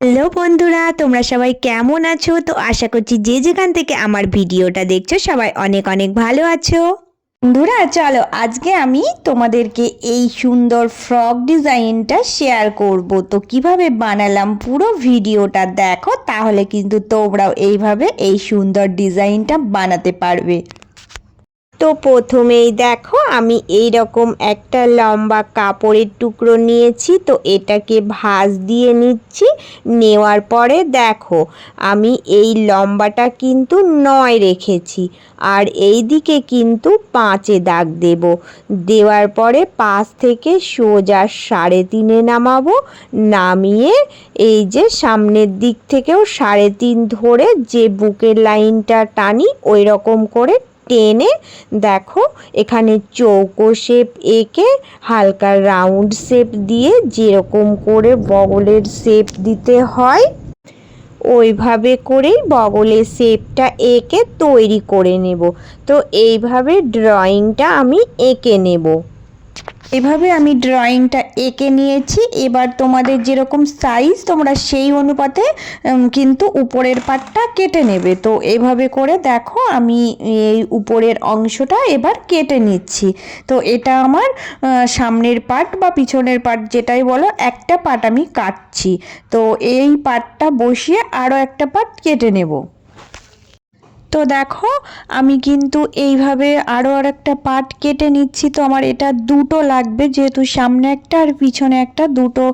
Hello বন্ধুরা, তোমরা সবাই কেমন আছো? তো আশা করছি যে যেখান থেকে আমার ভিডিওটা দেখছ, সবাই অনেক অনেক ভালো আছো। বন্ধুরা, চলো আজকে আমি তোমাদেরকে এই সুন্দর ফ্রক ডিজাইনটা শেয়ার করব। তো কীভাবে বানালাম পুরো ভিডিওটা দেখো, তাহলে কিন্তু তোমরাও এইভাবে এই সুন্দর ডিজাইনটা বানাতে পারবে। তো প্রথমেই দেখো আমি এই রকম একটা লম্বা কাপড়ের টুকরো নিয়েছি, তো এটাকে ভাঁজ দিয়ে নিচ্ছি। নেওয়ার পরে দেখো, আমি এই লম্বাটা কিন্তু নয় রেখেছি, আর এই দিকে কিন্তু পাঁচে দাগ দেব। দেওয়ার পরে পাঁচ থেকে সোজা সাড়ে তিনে নামাবো, নামিয়ে এই যে সামনের দিক থেকেও সাড়ে তিন ধরে যে বুকের লাইনটা টানি ওই রকম করে টেনে দেখো, এখানে চৌকো শেপ এঁকে হালকা রাউন্ড শেপ দিয়ে যেরকম করে বগলের শেপ দিতে হয়, ওইভাবে করেই বগলের শেপটা এঁকে তৈরি করে নেব। তো এইভাবে ড্রয়িংটা আমি এঁকে নেব। এভাবে আমি ড্রয়িংটা এঁকে নিয়েছি। এবার তোমাদের যেরকম সাইজ তোমরা সেই অনুপাতে কিন্তু উপরের পাটটা কেটে নেবে। তো এভাবে করে দেখো, আমি এই উপরের অংশটা এবার কেটে নিচ্ছি। তো এটা আমার সামনের পাট বা পিছনের পাট যেটাই বলো, একটা পাট আমি কাটছি। তো এই পাটটা বসিয়ে আরও একটা পাট কেটে নেব। তো দেখো, আমি কিন্তু এইভাবে আরও আর একটা পার্ট কেটে নিচ্ছি। তো আমার এটা দুটো লাগবে, যেহেতু সামনে একটা আর পিছনে একটা দুটো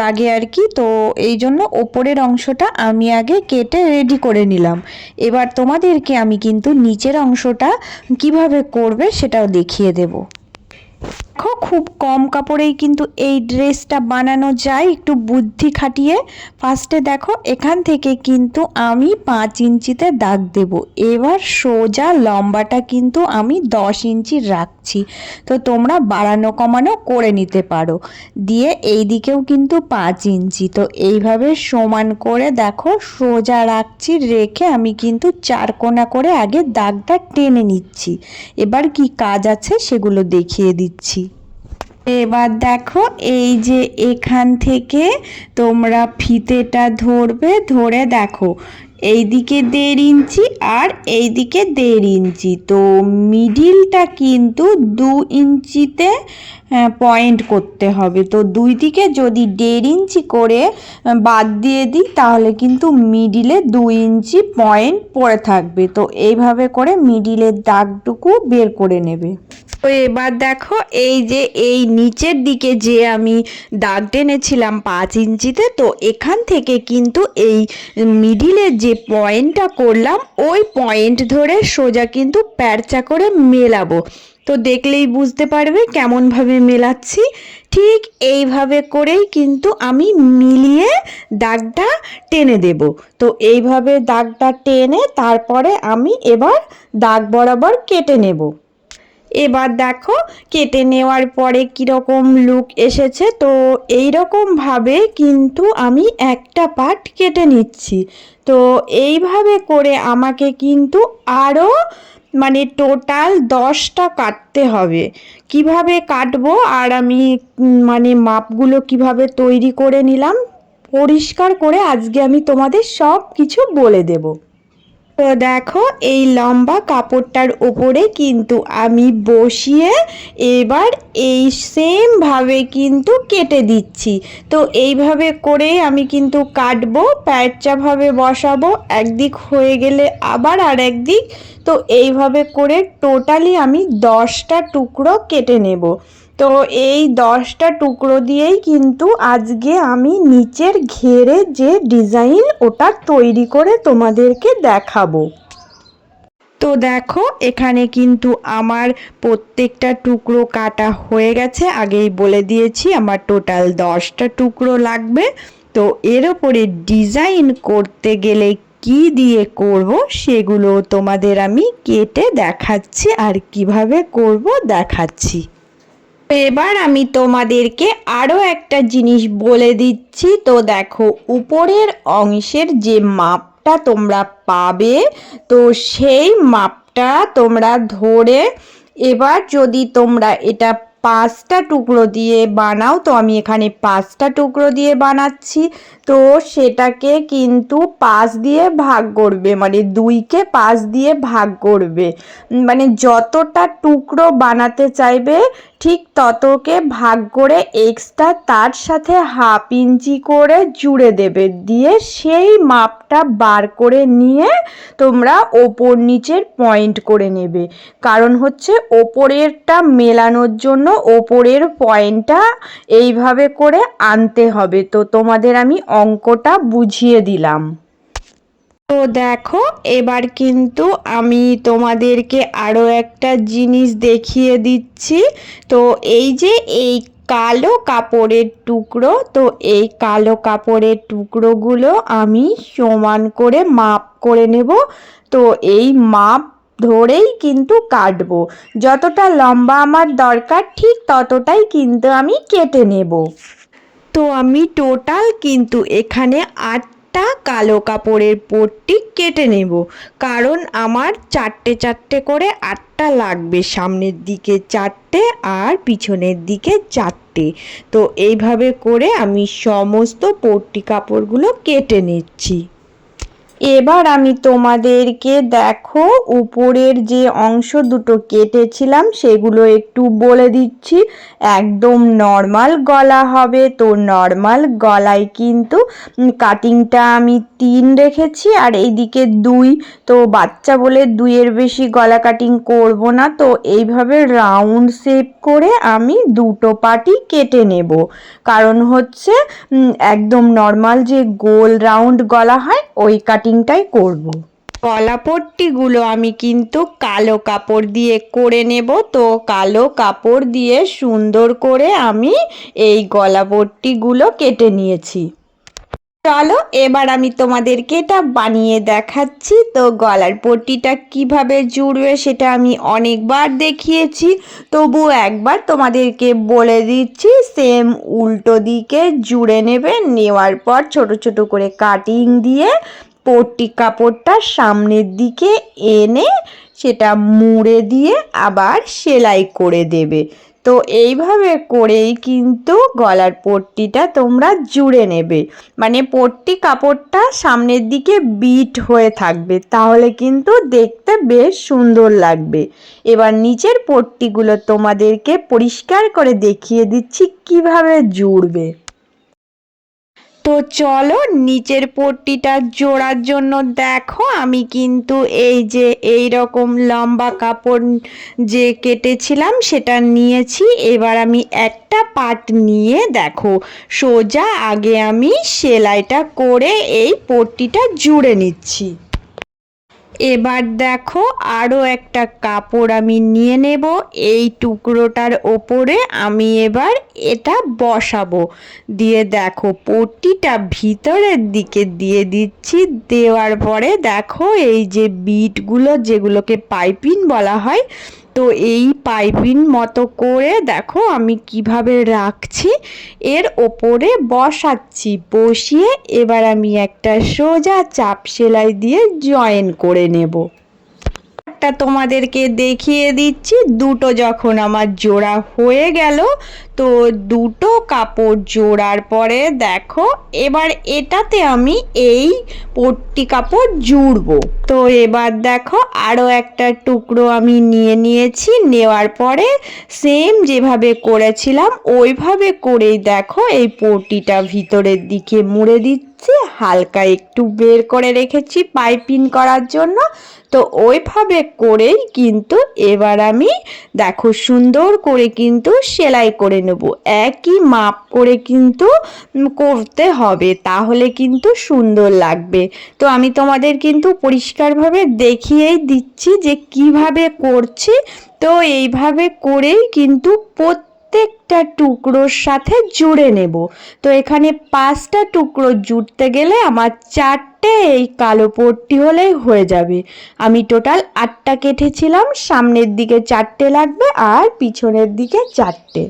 লাগে আর কি। তো এই জন্য ওপরের অংশটা আমি আগে কেটে রেডি করে নিলাম। এবার তোমাদেরকে আমি কিন্তু নিচের অংশটা কীভাবে করবে সেটাও দেখিয়ে দেবো। দেখো, খুব কম কাপড়েই কিন্তু এই ড্রেসটা বানানো যায়। একটু বুদ্ধি খাটিয়ে ফার্স্টে দেখো, এখান থেকে কিন্তু আমি পাঁচ ইঞ্চিতে দাগ দেব। এবার সোজা লম্বাটা কিন্তু আমি দশ ইঞ্চি রাখছি। তো তোমরা বাড়ানো কমানো করে নিতে পারো। দিয়ে এই দিকেও কিন্তু পাঁচ ইঞ্চি। তো এইভাবে সমান করে দেখো, সোজা রাখছি, রেখে আমি কিন্তু চার কোনা করে আগে দাগটা টেনে নিচ্ছি। এবার কি কাজ আছে সেগুলো দেখিয়ে দিচ্ছি। এবার দেখো এই যে এখান থেকে তোমরা ফিতেটা ধরবে, ধরে দেখো এই দিকে দেড় ইঞ্চি আর এই দিকে দেড় ইঞ্চি। তো মিডিলটা কিন্তু দু ইঞ্চিতে পয়েন্ট করতে হবে। তো দুই দিকে যদি দেড় ইঞ্চি করে বাদ দিয়ে দিই, তাহলে কিন্তু মিডিলে দু ইঞ্চি পয়েন্ট পড়ে থাকবে। তো এইভাবে করে মিডিলের দাগটুকু বের করে নেবে। তো এবার দেখো, এই যে এই নিচের দিকে যে আমি দাগ টেনেছিলাম পাঁচ ইঞ্চিতে, তো এখান থেকে কিন্তু এই মিডিলের যে পয়েন্টটা করলাম, ওই পয়েন্ট ধরে সোজা কিন্তু প্যারচা করে মেলাবো। তো দেখলেই বুঝতে পারবে কেমনভাবে মেলাচ্ছি। ঠিক এইভাবে করেই কিন্তু আমি মিলিয়ে দাগটা টেনে দেব। তো এইভাবে দাগটা টেনে তারপরে আমি এবার দাগ বরাবর কেটে নেব। এবার দেখো কেটে নেওয়ার পরে কীরকম লুক এসেছে। তো এই ভাবে কিন্তু আমি একটা পার্ট কেটে নিচ্ছি। তো এইভাবে করে আমাকে কিন্তু আরও মানে টোটাল দশটা কাটতে হবে। কীভাবে কাটবো আর আমি মানে মাপগুলো কীভাবে তৈরি করে নিলাম, পরিষ্কার করে আজকে আমি তোমাদের সব কিছু বলে দেবো। তো দেখো, এই লম্বা কাপড়টার ওপরে কিন্তু আমি বসিয়ে এবার এই সেমভাবে কিন্তু কেটে দিচ্ছি। তো এইভাবে করে আমি কিন্তু কাটবো প্যাঁচাভাবে বসাবো, একদিক হয়ে গেলে আবার আর একদিক তো এইভাবে করে টোটালি আমি দশটা টুকরো কেটে নেব। তো এই দশটা টুকরো দিয়েই কিন্তু আজকে আমি নিচের ঘেরে যে ডিজাইন ওটা তৈরি করে তোমাদেরকে দেখাবো। তো দেখো, এখানে কিন্তু আমার প্রত্যেকটা টুকরো কাটা হয়ে গেছে। আগেই বলে দিয়েছি, আমার টোটাল দশটা টুকরো লাগবে। তো এর ওপরে ডিজাইন করতে গেলে কি দিয়ে করব সেগুলো তোমাদের আমি কেটে দেখাচ্ছি আর কীভাবে করব দেখাচ্ছি। এবার আমি তোমাদেরকে আরও একটা জিনিস বলে দিচ্ছি। তো দেখো, উপরের অংশের যে মাপটা তোমরা পাবে, তো সেই মাপটা তোমরা ধরে এবার যদি তোমরা এটা পাঁচটা টুকরো দিয়ে বানাও। তো আমি এখানে পাঁচটা টুকরো দিয়ে বানাচ্ছি। তো সেটাকে কিন্তু পাঁচ দিয়ে ভাগ করবে। মানে দুইকে পাঁচ দিয়ে ভাগ করবে। মানে যতটা টুকরো বানাতে চাইবে, ঠিক ততকে ভাগ করে এক্সট্রা তার সাথে হাফ ইঞ্চি করে জুড়ে দেবে। দিয়ে সেই মাপটা বার করে নিয়ে তোমরা ওপর নিচের পয়েন্ট করে নেবে। কারণ হচ্ছে ওপরেরটা মেলানোর জন্য ওপরের পয়েন্টটা এইভাবে করে আনতে হবে। তো তোমাদের আমি অঙ্কটা বুঝিয়ে দিলাম। তো দেখো, এবার কিন্তু আমি তোমাদেরকে আরও একটা জিনিস দেখিয়ে দিচ্ছি। তো এই যে এই কালো কাপড়ের টুকরো, তো এই কালো কাপড়ের টুকরোগুলো আমি সমান করে মাপ করে নেব। তো এই মাপ ধরেই কিন্তু কাটবো। যতটা লম্বা আমার দরকার, ঠিক ততটাই কিন্তু আমি কেটে নেব। তো আমি টোটাল কিন্তু এখানে আটটা কালো কাপড়ের পট্টি কেটে নেব। কারণ আমার চারটে চারটে করে আটটা লাগবে, সামনের দিকে চারটে আর পিছনের দিকে চারটে। তো এইভাবে করে আমি সমস্ত পট্টি কাপড়গুলো কেটে নিচ্ছি। এবার আমি তোমাদেরকে দেখো উপরের যে অংশ দুটো কেটেছিলাম, সেগুলো একটু বলে দিচ্ছি। একদম নর্মাল গলা হবে, তো নর্মাল গলায় কিন্তু কাটিংটা আমি তিন রেখেছি, আর এইদিকে দুই। তো বাচ্চা বলে দুইয়ের বেশি গলা কাটিং করব না, তো এইভাবে রাউন্ড শেপ করে আমি দুটো পাটি কেটে নেব। কারণ হচ্ছে একদম নর্মাল যে গোল রাউন্ড গলা হয়, ওই কাটিংটাই করব। গলা পট্টিগুলো আমি কিন্তু কালো কাপড় দিয়ে করে নেব। তো কালো কাপড় দিয়ে সুন্দর করে আমি এই গলা পট্টিগুলো কেটে নিয়েছি। চলো, এবার আমি তোমাদেরকে এটা বানিয়ে দেখাচ্ছি। তো গলার পট্টিটা কীভাবে জুড়বে সেটা আমি অনেকবার দেখিয়েছি। তবু একবার তোমাদেরকে বলে দিচ্ছি সেম উল্টো দিকে জুড়ে নেবে। নেওয়ার পর ছোট ছোট করে কাটিং দিয়ে পট্টি কাপড়টা সামনের দিকে এনে সেটা মুড়ে দিয়ে আবার সেলাই করে দেবে। তো এইভাবে করেই কিন্তু গলার পট্টিটা তোমরা জুড়ে নেবে। মানে পট্টি কাপড়টা সামনের দিকে বিট হয়ে থাকবে, তাহলে কিন্তু দেখতে বেশ সুন্দর লাগবে। এবার নিচের পট্টিগুলো তোমাদেরকে পরিষ্কার করে দেখিয়ে দিচ্ছি কীভাবে জুড়বে। তো চলো নিচের পট্টিটা জোড়ার জন্য দেখো। আমি কিন্তু এই যে এই রকম লম্বা কাপড় যে কেটেছিলাম সেটা নিয়েছি। এবার আমি একটা পাট নিয়ে দেখো, সোজা আগে আমি সেলাইটা করে এই পট্টিটা জুড়ে নিচ্ছি। এবার দেখো আরও একটা কাপড় আমি নিয়ে নেব। এই টুকরোটার ওপরে আমি এবার এটা বসাবো। দিয়ে দেখো পটিটা ভিতরের দিকে দিয়ে দিচ্ছি। দেওয়ার পরে দেখো এই যে বিটগুলো যেগুলোকে পাইপিন বলা হয় তো এই পাইপিন মতো করে দেখো আমি কীভাবে রাখছি। এর ওপরে বসাচ্ছি, বসিয়ে এবার আমি একটা সোজা চাপ সেলাই দিয়ে জয়েন করে নেব। একটা তোমাদেরকে দেখিয়ে দিচ্ছি। দুটো যখন আমার জোড়া হয়ে গেল, তো দুটো কাপড় জোড়ার পরে দেখো, এবার এটাতে আমি এই পট্টি কাপড় জুড়বো। তো এবার দেখো আরও একটা টুকরো আমি নিয়ে নিয়েছি। নেওয়ার পরে সেম যেভাবে করেছিলাম, ওইভাবে করেই দেখো এই পট্টিটা ভিতরের দিকে মুড়ে দিচ্ছি। হালকা একটু বের করে রেখেছি পাইপিং করার জন্য। তো ওইভাবে করেই কিন্তু এবার আমি, দেখো সুন্দর করে কিন্তু সেলাই করে নেব। একই মাপ করে কিন্তু করতে হবে, তাহলে কিন্তু সুন্দর লাগবে। তো আমি তোমাদের কিন্তু পরিষ্কারভাবে দেখিয়েই দিচ্ছি যে কীভাবে করছি। তো এইভাবে করেই কিন্তু প্রত্যেকটা টুকরোর সাথে জুড়ে নেব। তো এখানে পাঁচটা টুকরো জুড়তে গেলে আমার চারটে এই কালো পট্টি হলেই হয়ে যাবে। আমি টোটাল আটটা কেটেছিলাম, সামনের দিকে চারটে লাগবে আর পিছনের দিকে চারটে।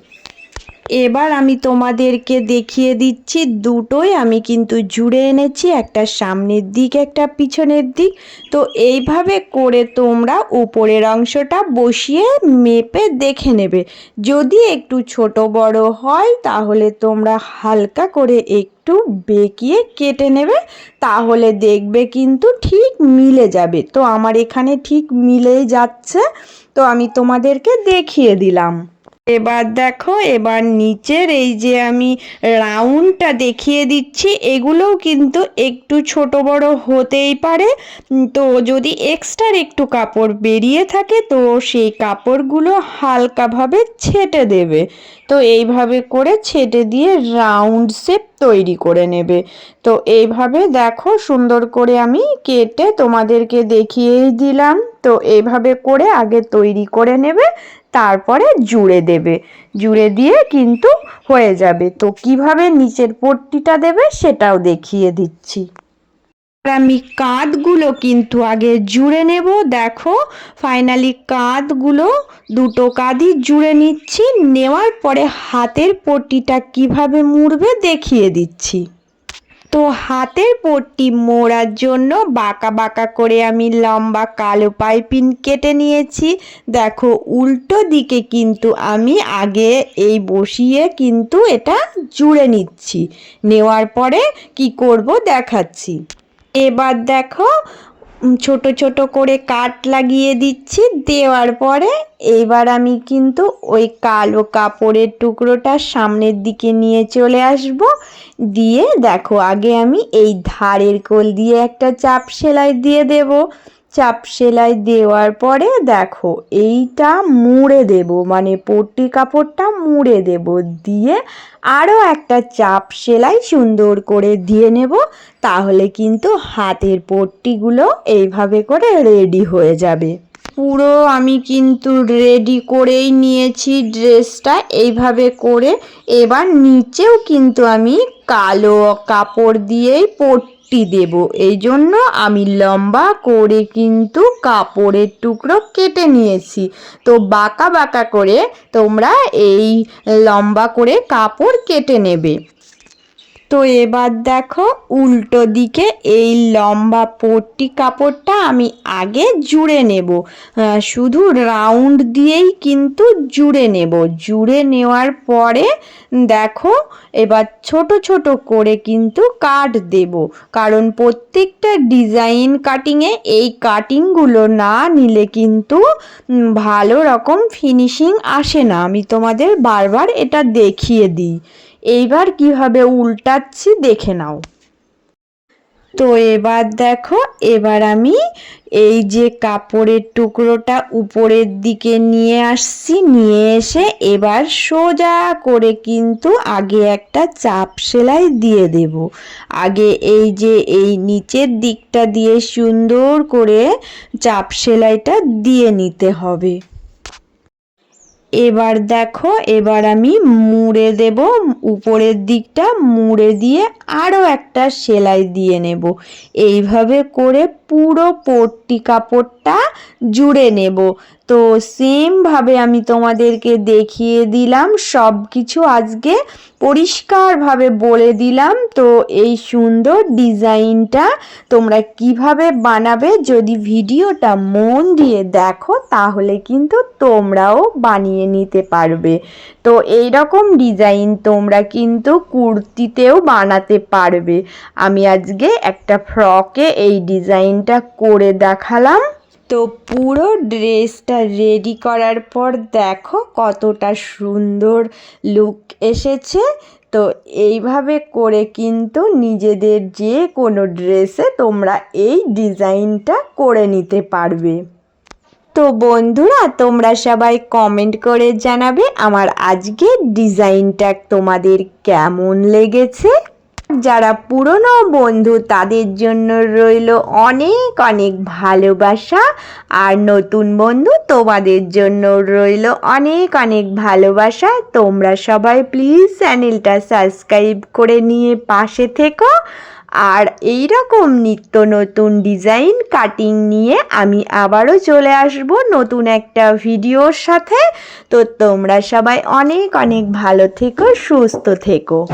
এবার আমি তোমাদেরকে দেখিয়ে দিচ্ছি দুটোই। আমি কিন্তু জুড়ে এনেছি, একটা সামনের দিক, একটা পিছনের দিক। তো এইভাবে করে তোমরা উপরের অংশটা বসিয়ে মেপে দেখে নেবে। যদি একটু ছোট বড় হয়, তাহলে তোমরা হালকা করে একটু বেঁকিয়ে কেটে নেবে। তাহলে দেখবে কিন্তু ঠিক মিলে যাবে। তো আমার এখানে ঠিক মিলেই যাচ্ছে। তো আমি তোমাদেরকে দেখিয়ে দিলাম। এবার দেখো, এবার নিচের এই যে আমি রাউন্ডটা দেখিয়ে দিচ্ছি, এগুলোও কিন্তু একটু ছোট বড় হতেই পারে। তো যদি এক্সট্রার একটু কাপড় বেরিয়ে থাকে, তো সেই কাপড়গুলো হালকাভাবে ছেটে দেবে। তো এইভাবে করে ছেটে দিয়ে রাউন্ড শেপ তৈরি করে নেবে। তো এইভাবে দেখো, সুন্দর করে আমি কেটে তোমাদেরকে দেখিয়েই দিলাম। তো এইভাবে করে আগে তৈরি করে নেবে। তারপরে জুড়ে দেবে। জুড়ে দিয়ে কিন্তু হয়ে যাবে। তো কীভাবে নিচের পট্টিটা দেবে সেটাও দেখিয়ে দিচ্ছি। আমি কাঁধগুলো কিন্তু আগে জুড়ে নেব। দেখো ফাইনালি কাঁধগুলো, দুটো কাঁধই জুড়ে নিচ্ছি। নেওয়ার পরে হাতের পট্টিটা কীভাবে মুড়বে দেখিয়ে দিচ্ছি। তো হাতের পট্টি মোড়ার জন্য বাঁকা বাঁকা করে আমি লম্বা কালো পাইপিন কেটে নিয়েছি। দেখো, উল্টো দিকে কিন্তু আমি আগে এই বসিয়ে কিন্তু এটা জুড়ে নিচ্ছি। নেওয়ার পরে কি করব দেখাচ্ছি। এবার দেখো ছোট ছোট করে কাট লাগিয়ে দিচ্ছি। দেওয়ার পরে এবার আমি কিন্তু ওই কালো কাপড়ের টুকরোটা সামনের দিকে নিয়ে চলে আসব। দিয়ে দেখো, আগে আমি এই ধারের কোল দিয়ে একটা চাপ সেলাই দিয়ে দেব। চাপ সেলাই দেওয়ার পরে দেখো এইটা মুড়ে দেব মানে পট্টি কাপড়টা মুড়ে দেব, দিয়ে আরও একটা চাপ সেলাই সুন্দর করে দিয়ে নেব, তাহলে কিন্তু হাতের পট্টিগুলো এইভাবে করে রেডি হয়ে যাবে। পুরো আমি কিন্তু রেডি করেই নিয়েছি ড্রেসটা এইভাবে করে এবার নিচেও কিন্তু আমি কালো কাপড় দিয়েই পট্টি দেব। এই জন্য আমি লম্বা করে কিন্তু কাপড়ের টুকরো কেটে নিয়েছি। তো বাঁকা বাঁকা করে তোমরা এই লম্বা করে কাপড় কেটে নেবে। তো এবার দেখো উল্টো দিকে এই লম্বা পট্টি কাপড়টা আমি আগে জুড়ে নেব। শুধু রাউন্ড দিয়েই কিন্তু জুড়ে নেব। জুড়ে নেওয়ার পরে দেখো এবার ছোট ছোট করে কিন্তু কাট দেব। কারণ প্রত্যেকটা ডিজাইন কাটিংয়ে এই কাটিংগুলো না নিলে কিন্তু ভালো রকম ফিনিশিং আসে না। আমি তোমাদের বারবার এটা দেখিয়ে দিই। এইবার কীভাবে উল্টাচ্ছি দেখে নাও। তো এবার দেখো, এবার আমি এই যে কাপড়ের টুকরোটা উপরের দিকে নিয়ে আসছি, নিয়ে এসে এবার সোজা করে কিন্তু আগে একটা চাপ সেলাই দিয়ে দেব। আগে এই যে এই নিচের দিকটা দিয়ে সুন্দর করে চাপ সেলাইটা দিয়ে নিতে হবে। এবার দেখো, এবার আমি মুড়ে দেব। উপরের দিকটা মুড়ে দিয়ে আরও একটা সেলাই দিয়ে নেব। এইভাবে করে পুরো পট্টি কাপড়টা জুড়ে নেব। তো সেমভাবে আমি তোমাদেরকে দেখিয়ে দিলাম সব কিছু আজকে পরিষ্কারভাবে বলে দিলাম। তো এই সুন্দর ডিজাইনটা তোমরা কীভাবে বানাবে যদি ভিডিওটা মন দিয়ে দেখো, তাহলে কিন্তু তোমরাও বানিয়ে নিতে পারবে। তো এই রকম ডিজাইন তোমরা কিন্তু কুর্তিতেও বানাতে পারবে। আমি আজকে একটা ফ্রকে এই ডিজাইনটা করে দেখালাম। তো পুরো ড্রেসটা রেডি করার পর দেখো কতটা সুন্দর লুক এসেছে। তো এইভাবে করে কিন্তু নিজেদের যে কোনো ড্রেসে তোমরা এই ডিজাইনটা করে নিতে পারবে। তো বন্ধুরা, তোমরা সবাই কমেন্ট করে জানাবে আমার আজকের ডিজাইনটা তোমাদের কেমন লেগেছে। যারা পুরনো বন্ধু, তাদের জন্য রইল অনেক অনেক ভালোবাসা। আর নতুন বন্ধু, তোমাদের জন্য রইল অনেক অনেক ভালোবাসা। তোমরা সবাই প্লিজ চ্যানেলটা সাবস্ক্রাইব করে নিয়ে পাশে থেকো। আর এই রকম নিত্য নতুন ডিজাইন কাটিং নিয়ে আমি আবারও চলে আসব নতুন একটা ভিডিওর সাথে। তো তোমরা সবাই অনেক অনেক ভালো থেকো, সুস্থ থেকো।